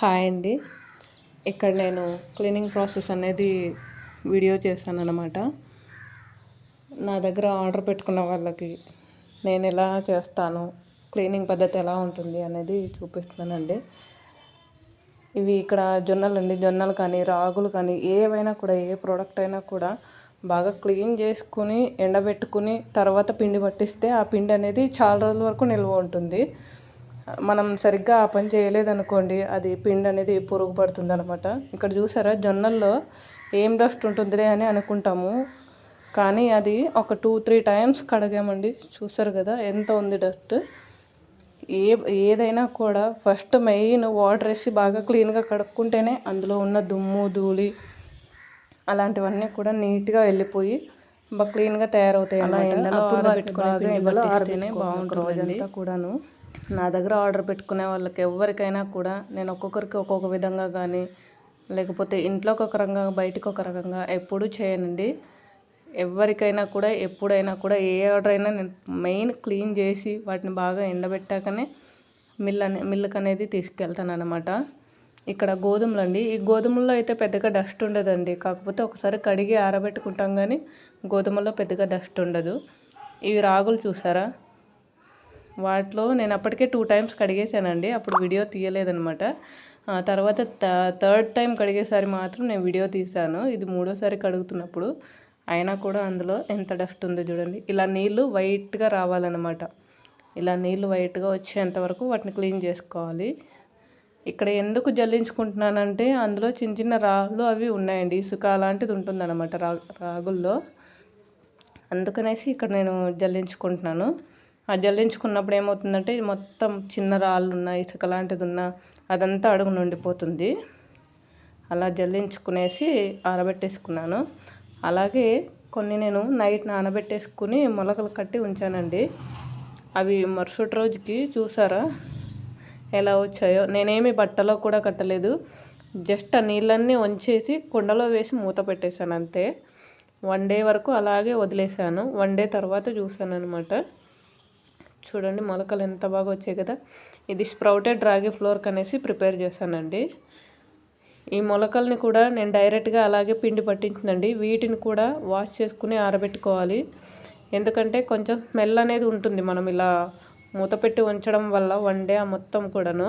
Hi అండి ఇక్కడ నేను క్లీనింగ్ ప్రాసెస్ అనేది వీడియో చేశాను అనమాట నా దగ్గర ఆర్డర్ పెట్టుకున్న వాళ్ళకి నేను ఎలా చేస్తాను క్లీనింగ్ పద్ధతి ఎలా ఉంటుంది అనేది చూపిస్తున్నానండి. ఇవి ఇక్కడ జొన్నలు అండి జొన్నలు కానీ రాగులు కానీ ఏవైనా కూడా ఏ ప్రోడక్ట్ అయినా కూడా బాగా క్లీన్ చేసుకుని ఎండబెట్టుకుని తర్వాత పిండి పట్టిస్తే ఆ పిండి అనేది చాలా రోజుల వరకు నిల్వ ఉంటుంది. మనం సరిగ్గా ఆ పని చేయలేదనుకోండి అది పిండి అనేది పురుగు పడుతుంది అనమాట ఇక్కడ చూసారా జొన్నల్లో ఏం డస్ట్ ఉంటుందిలే అని అనుకుంటాము. కానీ అది ఒక టూ త్రీ టైమ్స్ కడగామండి. చూసారు కదా ఎంత ఉంది డస్ట్. ఏ ఏదైనా కూడా ఫస్ట్ మెయిన్ వాటర్ వేసి బాగా క్లీన్గా కడుక్కుంటేనే అందులో ఉన్న దుమ్ము ధూళి అలాంటివన్నీ కూడా నీట్గా వెళ్ళిపోయి బాగా క్లీన్గా తయారవుతాయి అలా ఎండలో బాగుంటుంది రోజంతా కూడాను. నా దగ్గర ఆర్డర్ పెట్టుకునే వాళ్ళకి ఎవరికైనా కూడా నేను ఒక్కొక్కరికి ఒక్కొక్క విధంగా కానీ లేకపోతే ఇంట్లోకి ఒక రకంగా బయటకు ఒక రకంగా ఎప్పుడూ చేయనండి. ఎవరికైనా కూడా ఎప్పుడైనా కూడా ఏ ఆర్డర్ అయినా నేను మెయిన్ క్లీన్ చేసి వాటిని బాగా ఎండబెట్టాకనే మిల్ అనే మిల్క్ అనేది తీసుకెళ్తాను అనమాట ఇక్కడ గోధుమలు అండి. ఈ గోధుమల్లో అయితే పెద్దగా డస్ట్ ఉండదండి. కాకపోతే ఒకసారి కడిగి ఆరబెట్టుకుంటాం కానీ గోధుమల్లో పెద్దగా డస్ట్ ఉండదు. ఇవి రాగులు చూసారా? వాటిలో నేను అప్పటికే టూ టైమ్స్ కడిగేసానండి అప్పుడు వీడియో తీయలేదనమాట తర్వాత థర్డ్ టైం కడిగేసారి మాత్రం నేను వీడియో తీశాను. ఇది మూడోసారి కడుగుతున్నప్పుడు. అయినా కూడా అందులో ఎంత డస్ట్ ఉందో చూడండి. ఇలా నీళ్ళు వైట్గా రావాలన్నమాట. ఇలా నీళ్ళు వైట్గా వచ్చేంత వరకు వాటిని క్లీన్ చేసుకోవాలి. ఇక్కడ ఎందుకు జల్లించుకుంటున్నానంటే అందులో చిన్న చిన్న రాళ్ళు అవి ఉన్నాయండి. ఇసుక అలాంటిది ఉంటుందన్నమాట రా రాగుల్లో. అందుకనేసి ఇక్కడ నేను జల్లించుకుంటున్నాను. జల్లించుకున్నప్పుడు ఏమవుతుందంటే మొత్తం చిన్న రాళ్ళు ఉన్న ఇసుక లాంటిది ఉన్న అదంతా అడుగు నుండిపోతుంది. అలా జల్లించుకునేసి ఆరబెట్టేసుకున్నాను. అలాగే కొన్ని నేను నైట్ నానబెట్టేసుకుని మొలకలు కట్టి ఉంచానండి. అవి మరుసటి రోజుకి చూసారా? ఎలా వచ్చాయో? నేనేమి బట్టలో కూడా కట్టలేదు. జస్ట్ ఆ నీళ్ళన్నీ వంచేసి కుండలో వేసి మూత పెట్టేశాను అంతే. వన్ డే వరకు అలాగే వదిలేశాను. వన్ డే తర్వాత చూసాను అనమాట చూడండి మొలకలు ఎంత బాగా వచ్చాయి కదా. ఇది స్ప్రౌటెడ్ రాగి ఫ్లోర్ అనేసి ప్రిపేర్ చేశానండి. ఈ మొలకల్ని కూడా నేను డైరెక్ట్గా అలాగే పిండి పట్టించిందండి. వీటిని కూడా వాష్ చేసుకుని ఆరబెట్టుకోవాలి. ఎందుకంటే కొంచెం స్మెల్ అనేది ఉంటుంది. మనం ఇలా మూత పెట్టి ఉంచడం వల్ల వన్ డే ఆ మొత్తం కూడాను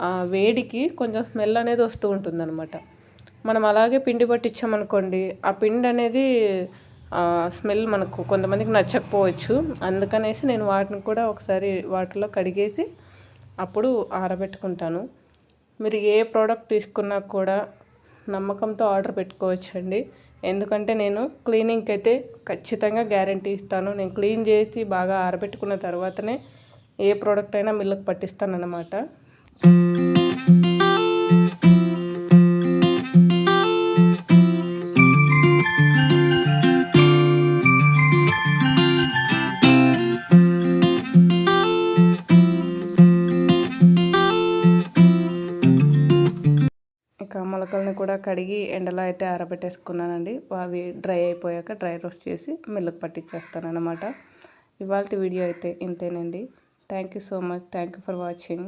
ఆ వేడికి కొంచెం స్మెల్ అనేది వస్తూ ఉంటుంది మనం అలాగే పిండి పట్టించామనుకోండి ఆ పిండి అనేది స్మెల్ మనకు కొంతమందికి నచ్చకపోవచ్చు. అందుకనేసి నేను వాటిని కూడా ఒకసారి వాటిలో కడిగేసి అప్పుడు ఆరబెట్టుకుంటాను. మీరు ఏ ప్రోడక్ట్ తీసుకున్నా కూడా నమ్మకంతో ఆర్డర్ పెట్టుకోవచ్చండి. ఎందుకంటే నేను క్లీనింగ్కి అయితే ఖచ్చితంగా గ్యారంటీ ఇస్తాను. నేను క్లీన్ చేసి బాగా ఆరబెట్టుకున్న తర్వాతనే ఏ ప్రోడక్ట్ అయినా మిల్లుకు పట్టిస్తాను ఇంకా మొలకల్ని కూడా కడిగి ఎండలో అయితే ఆరబెట్టేసుకున్నానండి. అవి డ్రై అయిపోయాక డ్రై రోస్ట్ చేసి మిల్లుకు పట్టించేస్తాను అనమాట ఇవాళ వీడియో అయితే ఇంతేనండి. Thank you so much. Thank you for watching.